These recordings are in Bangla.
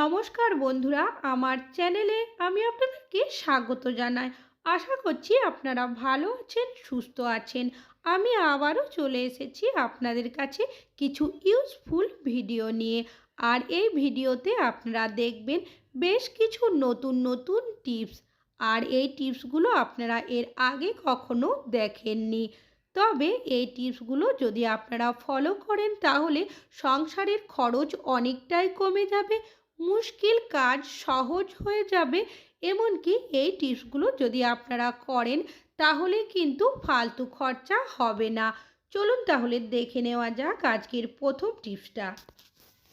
নমস্কার বন্ধুরা, আমার চ্যানেলে আমি আপনাদেরকে স্বাগত জানাই। আশা করছি আপনারা ভালো আছেন, সুস্থ আছেন। আমি আবারও চলে এসেছি আপনাদের কাছে কিছু ইউজফুল ভিডিও নিয়ে। আর এই ভিডিওতে আপনারা দেখবেন বেশ কিছু নতুন নতুন টিপস আর এই টিপসগুলো আপনারা এর আগে কখনো দেখেননি। তবে এই টিপসগুলো যদি আপনারা ফলো করেন, তাহলে সংসারের খরচ অনেকটাই কমে যাবে। মুশকিল কাজ সহজ হয়ে যাবে, এমনকি এই টিপসগুলো যদি আপনারা করেন, তাহলে কিন্তু ফালতু খরচা হবে না। চলুন তাহলে দেখে নেওয়া যাক আজকের প্রথম টিপসটা।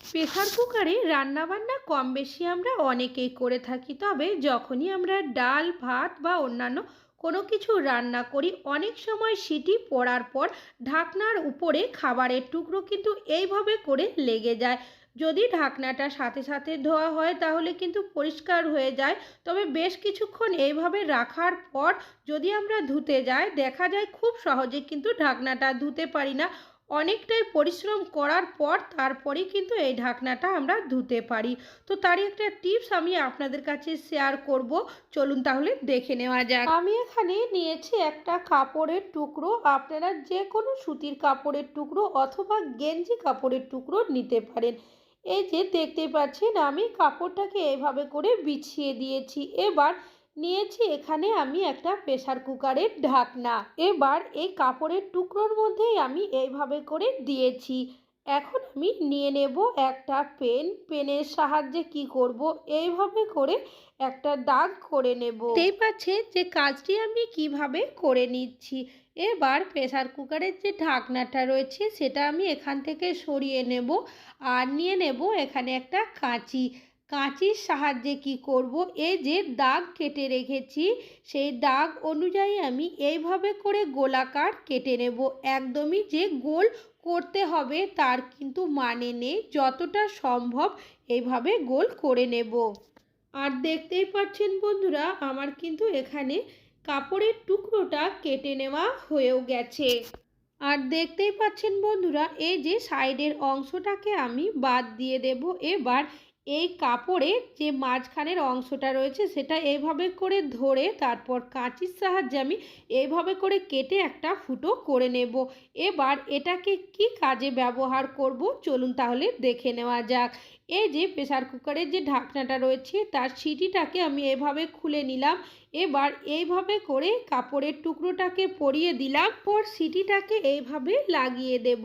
প্রেসার কুকারে রান্নাবান্না কম বেশি আমরা অনেকেই করে থাকি, তবে যখনই আমরা ডাল, ভাত বা অন্যান্য কোনো কিছু রান্না করি, অনেক সময় সিটি পড়ার পর ঢাকনার উপরে খাবারের টুকরো কিন্তু এইভাবে করে লেগে যায়। যদি ঢাকনাটা সাথে সাথে ধোয়া হয় তাহলে কিন্তু পরিষ্কার হয়ে যায়। তবে বেশ কিছুক্ষণ এইভাবে রাখার পর যদি আমরা ধুতে যাই, দেখা যায় খুব সহজে কিন্তু ঢাকনাটা ধুতে পারি না। অনেকটাই পরিশ্রম করার পর তারপরেই কিন্তু এই ঢাকনাটা আমরা ধুতে পারি। তো তারই একটা টিপস আমি আপনাদের কাছে শেয়ার করব। চলুন তাহলে দেখে নেওয়া যাক। আমি এখানে নিয়েছি একটা কাপড়ের টুকরো। আপনারা যে কোনো সুতির কাপড়ের টুকরো অথবা গেঞ্জি কাপড়ের টুকরো নিতে পারেন। এই যে দেখতে পাচ্ছেন, আমি কাপড়টাকে এভাবে করে বিছিয়ে দিয়েছি। এবার নিয়েছি এখানে আমি একটা প্রেশার কুকারের ঢাকনা। এবার এই কাপড়ের টুকরোর মধ্যেই আমি এইভাবে করে দিয়েছি। এখন আমি নিয়ে নেব একটা পেন। পেনের সাহায্যে কি করব? এইভাবে করে একটা দাগ করে নেব। দেখতেই পাচ্ছেন যে কাজটি আমি কীভাবে করে নিচ্ছি। এবার প্রেসার কুকারের যে ঢাকনাটা রয়েছে, সেটা আমি এখান থেকে সরিয়ে নেব আর নিয়ে নেব এখানে একটা কাঁচি। কাঁচির সাহায্যে কি করব? এই যে দাগ কেটে রেখেছি, সেই দাগ অনুযায়ী আমি এইভাবে করে গোলাকার কেটে নেব। একদমই যে গোল করতে হবে, তার কিন্তু মানে নেই। যতটা সম্ভব এইভাবে গোল করে নেব। আর দেখতেই পাচ্ছেন বন্ধুরা, আমার কিন্তু এখানে কাপড়ের টুকরোটা কেটে নেওয়া হয়েও গেছে। আর দেখতেই পাচ্ছেন বন্ধুরা, এই যে সাইডের অংশটাকে আমি বাদ দিয়ে দেব। এবার এই কাপড়ে যে মাঝখানের অংশটা রয়েছে সেটা এইভাবে করে ধরে তারপর কাঁচির সাহায্যে আমি এইভাবে করে কেটে একটা ফুটো করে নেব। এবার এটাকে কি কাজে ব্যবহার করব? চলুন তাহলে দেখে নেওয়া যাক। এই যে প্রেসার কুকারের যে ঢাকনাটা রয়েছে তার সিটিটাকে আমি এভাবে খুলে নিলাম। এবার এইভাবে করে কাপড়ের টুকরোটাকে পরিয়ে দিলাম। পর সিটিটাকে এইভাবে লাগিয়ে দেব।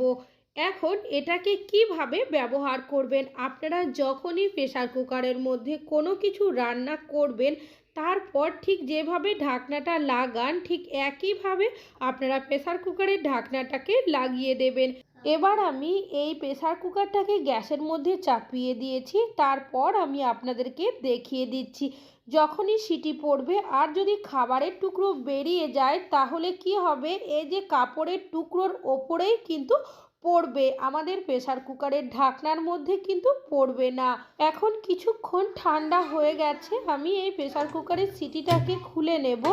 এখন এটাকে কীভাবে ব্যবহার করবেন? আপনারা যখনই প্রেসার কুকারের মধ্যে কোনো কিছু রান্না করবেন, তারপর ঠিক যেভাবে ঢাকনাটা লাগান, ঠিক একইভাবে আপনারা প্রেসার কুকারের ঢাকনাটাকে লাগিয়ে দেবেন। এবার আমি এই প্রেসার কুকারটাকে গ্যাসের মধ্যে চাপিয়ে দিয়েছি, তারপর আমি আপনাদেরকে দেখিয়ে দিচ্ছি। যখনই সিটি পড়বে আর যদি খাবারের টুকরো বেরিয়ে যায়, তাহলে কি হবে? এই যে কাপড়ের টুকরোর ওপরেই কিন্তু পড়বে। আমাদের প্রেশার কুকারের ঢাকনার মধ্যে কিন্তু পড়বে না। এখন কিছুক্ষণ ঠান্ডা হয়ে গেছে। আমি এই প্রেশার কুকারের সিটিটাকে খুলে নেব।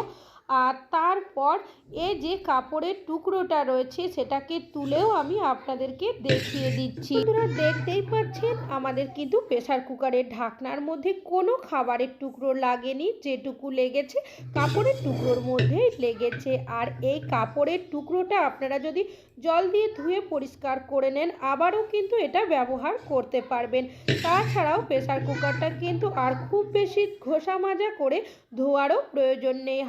আর তারপর এ যে কাপড়ের টুকরোটা রয়েছে সেটাকে তুলেও আমি আপনাদেরকে দেখিয়ে দিচ্ছি। দেখতেই পাচ্ছেন, আমাদের কিন্তু প্রেসার কুকারের ঢাকনার মধ্যে কোনো খাবারের টুকরো লাগেনি, যেটুকু লেগেছে কাপড়ের টুকরোর মধ্যেই লেগেছে। আর এই কাপড়ের টুকরোটা আপনারা যদি জল দিয়ে ধুয়ে পরিষ্কার করে নেন, আবারও কিন্তু এটা ব্যবহার করতে পারবেন। তাছাড়াও প্রেসার কুকারটা কিন্তু আর খুব বেশি ঘষা মাজা করে ধোয়ারও প্রয়োজন নেই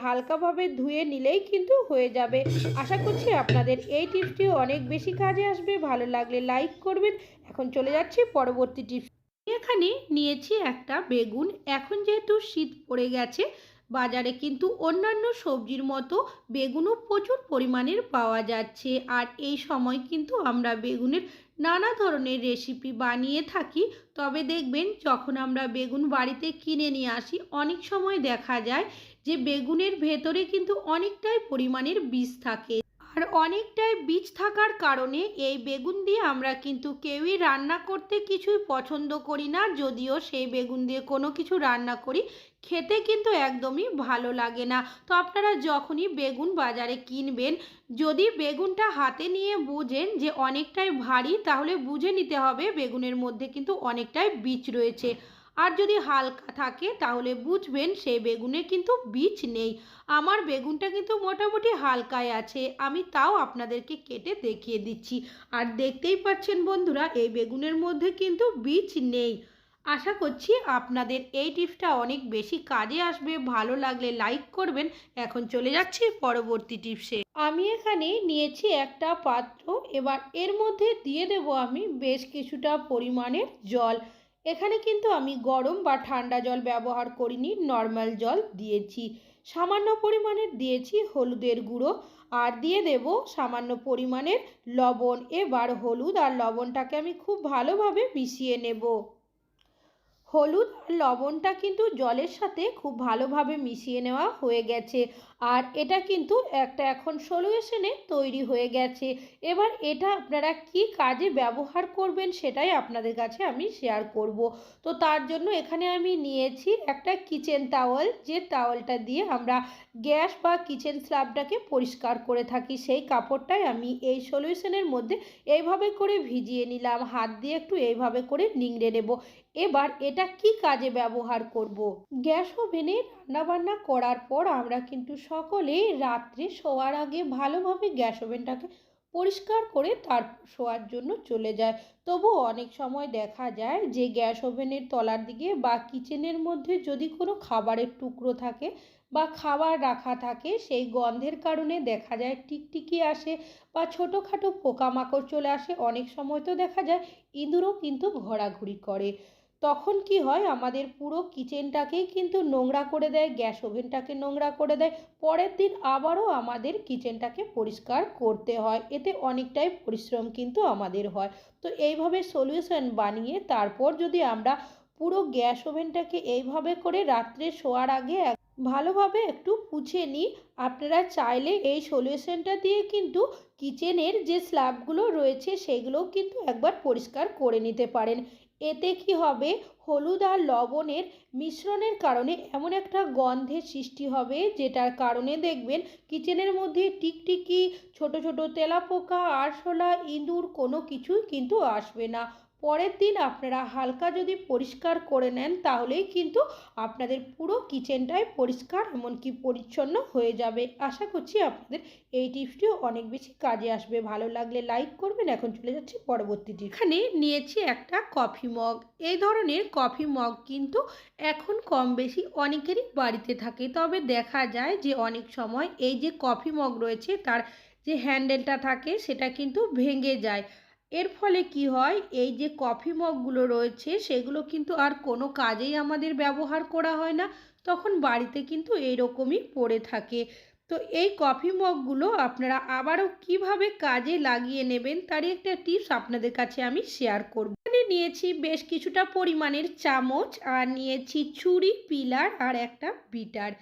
হালকাভাবে ধুয়ে নিলেই কিন্তু হয়ে যাবে। আশা করছি আপনাদের এই টিপসটি অনেক বেশি কাজে আসবে। ভালো লাগলে লাইক করবেন। এখন চলে যাচ্ছি পরবর্তী টিপস। এখানে নিয়েছি একটা বেগুন। এখন যেহেতু শীত পড়ে গেছে, বাজারে কিন্তু অন্যান্য সবজির মতো বেগুনও প্রচুর পরিমাণের পাওয়া যাচ্ছে। আর এই সময় কিন্তু আমরা বেগুনের নানা ধরনের রেসিপি বানিয়ে থাকি। তবে দেখবেন, যখন আমরা বেগুন বাড়িতে কিনে নিয়ে আসি, অনেক সময় দেখা যায় যে বেগুনের ভেতরে কিন্তু অনেকটাই পরিমাণের বীজ থাকে। আর অনেকটাই বীজ থাকার কারণে এই বেগুন দিয়ে আমরা কিন্তু কেউই রান্না করতে কিছুই পছন্দ করি না, যদিও সেই বেগুন দিয়ে কোনো কিছু রান্না করি, খেতে কিন্তু একদমই ভালো লাগে না। তো আপনারা যখনই বেগুন বাজারে কিনবেন, যদি বেগুনটা হাতে নিয়ে বুঝেন যে অনেকটাই ভারী, তাহলে বুঝে নিতে হবে বেগুনের মধ্যে কিন্তু অনেকটাই বীজ রয়েছে। আর যদি হালকা থাকে, তাহলে বুঝবেন সেই বেগুনে কিন্তু বীজ নেই। আমার বেগুনটা কিন্তু মোটামুটি হালকায় আছে, আমি তাও আপনাদেরকে কেটে দেখিয়ে দিচ্ছি। আর দেখতেই পাচ্ছেন বন্ধুরা, এই বেগুনের মধ্যে কিন্তু বীজ নেই। আশা করছি আপনাদের এই টিপসটা অনেক বেশি কাজে আসবে। ভালো লাগলে লাইক করবেন। এখন চলে যাচ্ছি পরবর্তী টিপসে। আমি এখানে নিয়েছি একটা পাত্র, এবার এর মধ্যে দিয়ে দেব আমি বেশ কিছুটা পরিমাণের জল। এখানে কিন্তু আমি গরম বা ঠান্ডা জল ব্যবহার করিনি নর্মাল জল দিয়েছি। সামান্য পরিমাণের দিয়েছি হলুদের গুঁড়ো আর দিয়ে দেব সামান্য পরিমাণের লবণ। এবার হলুদ আর লবণটাকে আমি খুব ভালোভাবে মিশিয়ে নেব। হলুদ লবণটা কিন্তু জলের সাথে খুব ভালোভাবে মিশিয়ে নেওয়া হয়ে গেছে। আর এটা কিন্তু একটা এখন সলিউশনে তৈরি হয়ে গেছে। এবার এটা আপনারা কি কাজে ব্যবহার করবেন সেটাই আপনাদের কাছে আমি শেয়ার করব। তো তার জন্য এখানে আমি নিয়েছি একটা কিচেন টাওয়াল যে টাওয়ালটা দিয়ে আমরা গ্যাস বা কিচেন স্ল্যাবটাকে পরিষ্কার করে থাকি, সেই কাপড়টাই আমি এই সলিউশনের মধ্যে এইভাবে করে ভিজিয়ে নিলাম। হাত দিয়ে একটু এইভাবে করে নিংড়ে নেব। এবার এটা কি কাজে ব্যবহার করব। গ্যাস ওভেনে রান্নাবান্না করার পর আমরা কিন্তু সকলে রাত্রে শোয়ার আগে ভালোভাবে গ্যাস ওভেনটাকে পরিষ্কার করে তার শোয়ার জন্য চলে যায়। তবু অনেক সময় দেখা যায় যে গ্যাস ওভেনের তলার দিকে বা কিচেনের মধ্যে যদি কোনো খাবারের টুকরো থাকে বা খাবার রাখা থাকে, সেই গন্ধের কারণে দেখা যায় টিকটিকি আসে বা ছোটোখাটো পোকামাকড় চলে আসে। অনেক সময় তো দেখা যায় ইঁদুরও কিন্তু ঘোরাঘুরি করে। তখন কি হয়? আমাদের পুরো কিচেনটাকেই কিন্তু নোংরা করে দেয়, গ্যাস ওভেনটাকে নোংরা করে দেয়। পরের দিন আবারও আমাদের কিচেনটাকে পরিষ্কার করতে হয়। এতে অনেকটাই পরিশ্রম কিন্তু আমাদের হয়। তো এইভাবে সলিউশন বানিয়ে তারপর যদি আমরা পুরো গ্যাস ওভেনটাকে এইভাবে করে রাত্রে শোয়ার আগে ভালোভাবে একটু পুছে নিই, আপনারা চাইলে এই সলিউশনটা দিয়ে কিন্তু কিচেনের যে স্ল্যাবগুলো রয়েছে, সেগুলোও কিন্তু একবার পরিষ্কার করে নিতে পারেন। এতে কি হবে? হলুদ আর লবণের মিশ্রণের কারণে এমন একটা গন্ধের সৃষ্টি হবে, যেটার কারণে দেখবেন কিচেনের মধ্যে টিকটিকি, ছোট ছোট তেলাপোকা, আরশোলা, ইঁদুর কোনো কিছুই কিন্তু আসবে না। পরের দিন আপনারা হালকা যদি পরিষ্কার করে নেন, তাহলেই কিন্তু আপনাদের পুরো কিচেনটাই পরিষ্কার এমনকি পরিচ্ছন্ন হয়ে যাবে। আশা করছি আপনাদের এই টিপসটিও অনেক বেশি কাজে আসবে। ভালো লাগলে লাইক করবেন। এখন চলে যাচ্ছি পরবর্তী টিপ এখানে নিয়েছি একটা কফি মগ। এই ধরনের কফি মগ কিন্তু এখন কম বেশি অনেকেরই বাড়িতে থাকে। তবে দেখা যায় যে অনেক সময় এই যে কফি মগ রয়েছে, তার যে হ্যান্ডেলটা থাকে, সেটা কিন্তু ভেঙে যায়। এর ফলে কি হয়? এই যে কফি মগগুলো রয়েছে, সেগুলো কিন্তু আর কোনো কাজেই আমাদের ব্যবহার করা হয় না। তখন বাড়িতে কিন্তু এইরকমই পড়ে থাকে। তো এই কফি মগগুলো আপনারা আবারও কীভাবে কাজে লাগিয়ে নেবেন, তারই একটা টিপস আপনাদের কাছে আমি শেয়ার করব। এখানে নিয়েছি বেশ কিছুটা পরিমাণের চামচ, আর নিয়েছি ছুরি, পিলার, আর একটা বিটার।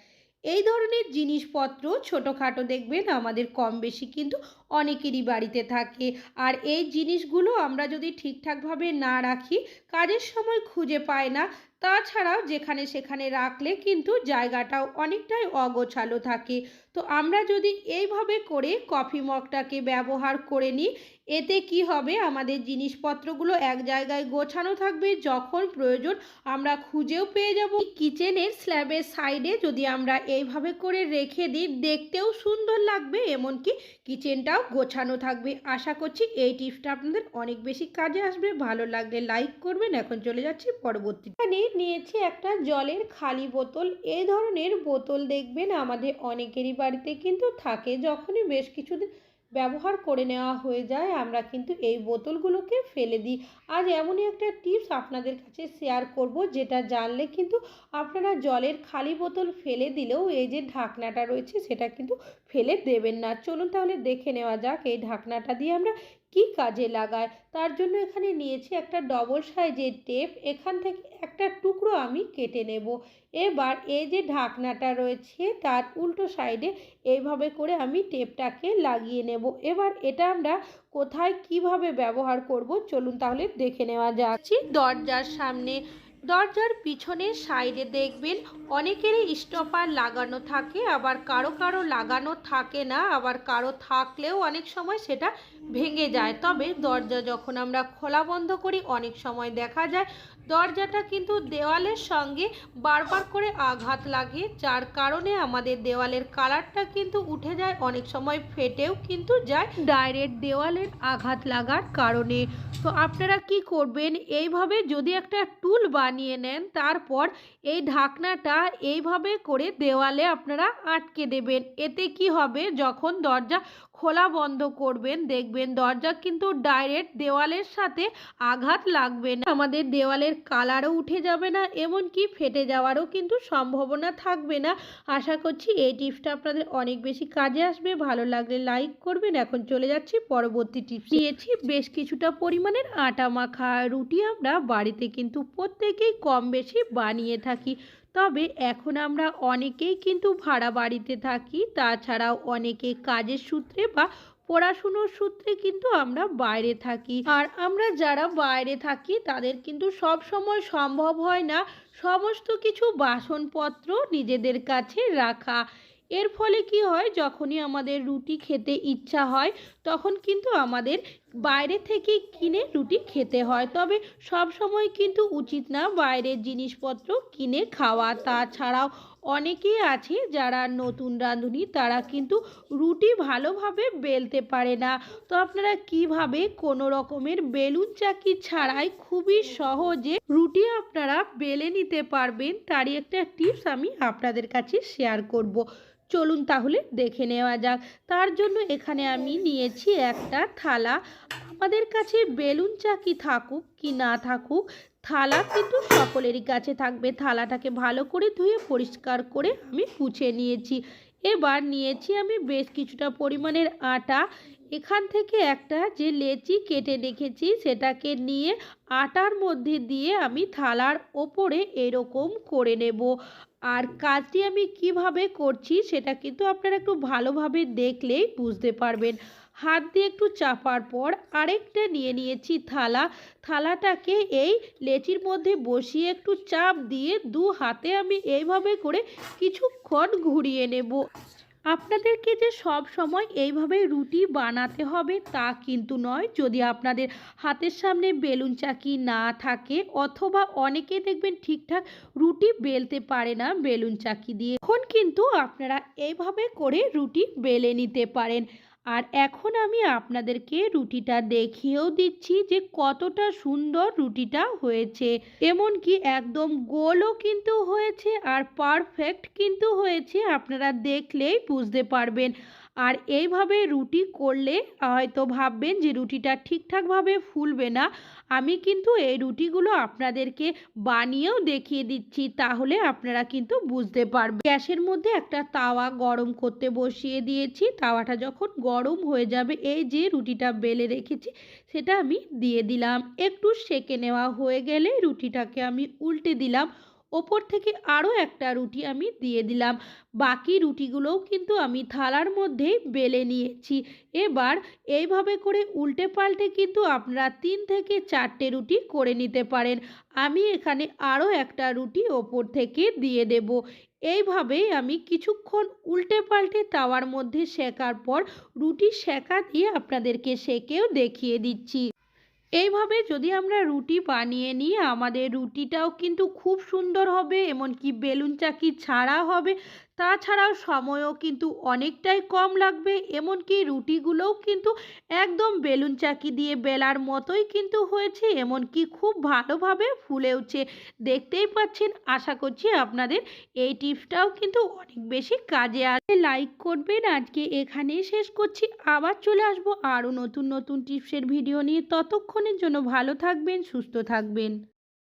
এই ধরনের জিনিসপত্র ছোটোখাটো দেখবেন আমাদের কম বেশি কিন্তু অনেকেরই বাড়িতে থাকে। আর এই জিনিসগুলো আমরা যদি ঠিকঠাকভাবে না রাখি, কাজের সময় খুঁজে পাই না, তাছাড়াও যেখানে সেখানে রাখলে কিন্তু জায়গাটাও অনেকটাই অগোছালো থাকে। তো আমরা যদি এইভাবে করে কফি মগটাকে ব্যবহার করে নিই এতে কি হবে? আমাদের জিনিসপত্রগুলো এক জায়গায় গোছানো থাকবে। যখন প্রয়োজন, আমরা খুঁজেও পেয়ে যাব। কিচেনের স্ল্যাবের সাইডে যদি আমরা এইভাবে করে রেখে দিই, দেখতেও সুন্দর লাগবে। এমনকি কিচেনটাও গোছানো থাকবে। আশা করছি এই টিপসটা আপনাদের অনেক বেশি কাজে আসবে। ভালো লাগলে লাইক করবেন। এখন চলে যাচ্ছি পরবর্তী। এখানে নিয়েছি একটা জলের খালি বোতল। এই ধরনের বোতল দেখবেন আমাদের অনেকেরই বাড়িতে কিন্তু থাকে। যখনই বেশ কিছুদিন ব্যবহার করে নেওয়া হয়ে যায়, আমরা কিন্তু এই বোতলগুলোকে ফেলে দিই। আজ এমনই একটা টিপস আপনাদের কাছে শেয়ার করব, যেটা জানলে কিন্তু আপনারা জলের খালি বোতল ফেলে দিলেও এই যে ঢাকনাটা রয়েছে, সেটা কিন্তু ফেলে দেবেন না। চলুন তাহলে দেখে নেওয়া যাক, এই ঢাকনাটা দিয়ে আমরা কি কাজে লাগায়? তার জন্য এখানে নিয়েছি একটা ডবল সাইজের টেপ এখান থেকে একটা টুকরো আমি কেটে নেব। এবার এই যে ঢাকনাটা রয়েছে, তার উল্টো সাইডে এইভাবে করে আমি টেপটাকে লাগিয়ে নেব। এবার এটা আমরা কোথায় কীভাবে ব্যবহার করব? চলুন তাহলে দেখে নেওয়া যাচ্ছি দরজার সামনে দরজার পিছনের সাইডে দেখবেন অনেকেরই স্টপার লাগানো থাকে, আবার কারও কারও লাগানো থাকে না, আবার কারও থাকলেও অনেক সময় সেটা ভেঙে যায়। তবে দরজা যখন আমরা খোলা বন্ধ করি, অনেক সময় দেখা যায় দরজাটা কিন্তু দেওয়ালের সঙ্গে বারবার করে আঘাত লাগে, যার কারণে আমাদের দেওয়ালের কালারটা কিন্তু উঠে যায়, অনেক সময় ফেটেও কিন্তু যায়। ডাইরেক্ট দেওয়ালের আঘাত লাগার কারণে। তো আপনারা কি করবেন? এইভাবে যদি একটা টুল বানিয়ে নেন, তারপর এই ঢাকনাটা এইভাবে করে দেওয়ালে আপনারা আটকে দেবেন। এতে কি হবে? যখন দরজা খোলা বন্ধ করবেন, দেখবেন দরজা কিন্তু ডাইরেক্ট দেওয়ালের সাথে আঘাত লাগবে না। আমাদের দেওয়ালের কালারও উঠে যাবে না, এমনকি ফেটে যাওয়ারও কিন্তু সম্ভাবনা থাকবে না। আশা করছি এই টিপসটা আপনাদের অনেক বেশি কাজে আসবে। ভালো লাগলে লাইক করবেন। এখন চলে যাচ্ছি পরবর্তী টিপস নিয়েছি বেশ কিছুটা পরিমাণের আটা মাখা। রুটি আমরা বাড়িতে কিন্তু প্রত্যেকেই কম বেশি বানিয়ে থাকি। তবে এখন আমরা অনেকেই কিন্তু ভাড়া বাড়িতে থাকি, তাছাড়াও অনেকে কাজের সূত্রে বা পড়াশুনোর সূত্রে কিন্তু আমরা বাইরে থাকি। আর আমরা যারা বাইরে থাকি, তাদের কিন্তু সব সময় সম্ভব হয় না সমস্ত কিছু বাসনপত্র নিজেদের কাছে রাখা। এর ফলে কি হয়, যখনই আমাদের রুটি খেতে ইচ্ছা হয়, তখন কিন্তু আমাদের বাইরে থেকে কিনে রুটি খেতে হয়। তবে সব সময় কিন্তু উচিত না বাইরের জিনিসপত্র কিনে খাওয়া। তাছাড়াও অনেকেই আছে যারা নতুন রাঁধুনি, তারা কিন্তু রুটি ভালোভাবে বেলতে পারে না। তো আপনারা কীভাবে কোনো রকমের বেলুন চাকি ছাড়াই খুবই সহজে রুটি আপনারা বেলে নিতে পারবেন, তারই একটা টিপস আমি আপনাদের কাছে শেয়ার করব। চলুন তাহলে দেখে নেওয়া যাক। তার জন্য এখানে আমি নিয়েছি একটা থালা। আমাদের কাছে বেলুন চাকি থাকুক কি না থাকুক, থালা কিন্তু সকলেরই কাছে থাকবে। থালাটাকে ভালো করে ধুয়ে পরিষ্কার করে আমি পুছে নিয়েছি। এবার নিয়েছি আমি বেশ কিছুটা পরিমাণের আটা। এখান থেকে একটা যে লেচি কেটে রেখেছি সেটাকে নিয়ে আটার মধ্যে দিয়ে আমি থালার ওপরে এরকম করে নেব। আর কাজটি আমি কীভাবে করছি সেটা কিন্তু আপনারা একটু ভালোভাবে দেখলেই বুঝতে পারবেন। হাত দিয়ে একটু চাপার পর আরেকটা নিয়ে নিয়েছি থালা। থালাটাকে এই লেচির মধ্যে বসিয়ে একটু চাপ দিয়ে দু হাতে আমি এইভাবে করে কিছুক্ষণ ঘুরিয়ে নেব। আপনাদেরকে যে সব সময় এইভাবে রুটি বানাতে হবে তা কিন্তু নয়। যদি আপনাদের হাতের সামনে বেলুন চাকি না থাকে অথবা অনেকে দেখবেন ঠিকঠাক রুটি বেলতে পারে না বেলুন চাকি দিয়ে এখন কিন্তু আপনারা এইভাবে করে রুটি বেলে নিতে পারেন। আর এখন আমি আপনাদেরকে রুটিটা দেখিয়েও দিচ্ছি যে কতটা সুন্দর রুটিটা হয়েছে। এমনকি একদম গোলও কিন্তু হয়েছে আর পারফেক্ট কিন্তু হয়েছে, আপনারা দেখলেই বুঝতে পারবেন। আর এইভাবে রুটি করলে হয়তো ভাববেন যে রুটিটা ঠিকঠাকভাবে ফুলবে না। আমি কিন্তু এই রুটিগুলো আপনাদেরকে বানিয়েও দেখিয়ে দিচ্ছি, তাহলে আপনারা কিন্তু বুঝতে পারবেন। গ্যাসের মধ্যে একটা তাওয়া গরম করতে বসিয়ে দিয়েছি। তাওয়াটা যখন গরম হয়ে যাবে, এই যে রুটিটা বেলে রেখেছি, সেটা আমি দিয়ে দিলাম। একটু সেকে নেওয়া হয়ে গেলে রুটিটাকে আমি উল্টে দিলাম। ওপর থেকে আরও একটা রুটি আমি দিয়ে দিলাম। বাকি রুটিগুলোও কিন্তু আমি থালার মধ্যে বেলে নিয়েছি। এবার এইভাবে করে উল্টে পাল্টে কিন্তু আপনারা তিন থেকে চারটে রুটি করে নিতে পারেন। আমি এখানে আরও একটা রুটি ওপর থেকে দিয়ে দেব। এইভাবেই আমি কিছুক্ষণ উল্টে পাল্টে তাওয়ার মধ্যে শেকার পর রুটি শেকা দিয়ে আপনাদেরকে সেকেও দেখিয়ে দিচ্ছি। এইভাবে যদি আমরা রুটি বানিয়ে নিই, আমাদের রুটিটাও কিন্তু খুব সুন্দর হবে, এমনকি বেলুন চাকি ছাড়া হবে। তাছাড়াও সময়ও কিন্তু অনেকটাই কম লাগবে, এমনকি রুটিগুলোও কিন্তু একদম বেলুন চাকি দিয়ে বেলার মতোই কিন্তু হয়েছে, এমনকি খুব ভালোভাবে ফুলেওছে। দেখতেই পাচ্ছেন, আশা করছি আপনাদের এই টিপসটাও কিন্তু অনেক বেশি কাজে আসে লাইক করবেন, আজকে এখানেই শেষ করছি, আবার চলে আসব আরও নতুন নতুন টিপসের ভিডিও নিয়ে। জন্য ভালো থাকবেন সুস্থ থাকবেন।